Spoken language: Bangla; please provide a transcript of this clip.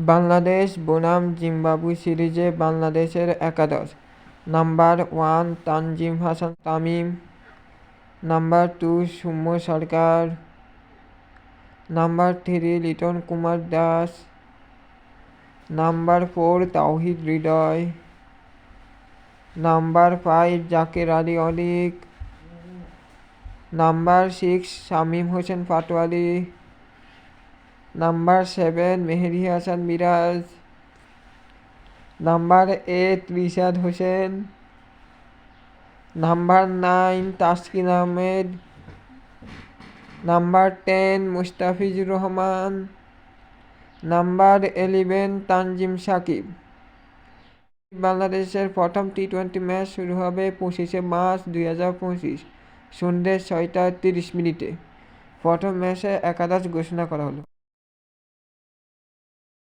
বাংলাদেশ, বনাম, জিম্বাবুয়ে সিরিজে বাংলাদেশের একাদশ। Number one, Tanzim Hasan Tamim. Number two, Soumya Sarkar. Number three, Liton Kumar Das. Number four, Towhid Hridoy. Number five, Jaker Ali Alik. Number six, Shamim Hossain Patwari. Number seven Mehidy Hasan Miraz. Number eight Rishad Hossain. Number nine Taskin Ahmed. Number ten Mustafizur Rahman. Number eleven Tanzim Sakib. বাংলাদেশের প্রথম টি টোয়েন্টি ম্যাচ শুরু হবে পঁচিশে মার্চ দুই হাজার পঁচিশ সন্ধ্যে ছয়টা তিরিশ মিনিটে। প্রথম ম্যাচে একাদশ ঘোষণা করা হলো।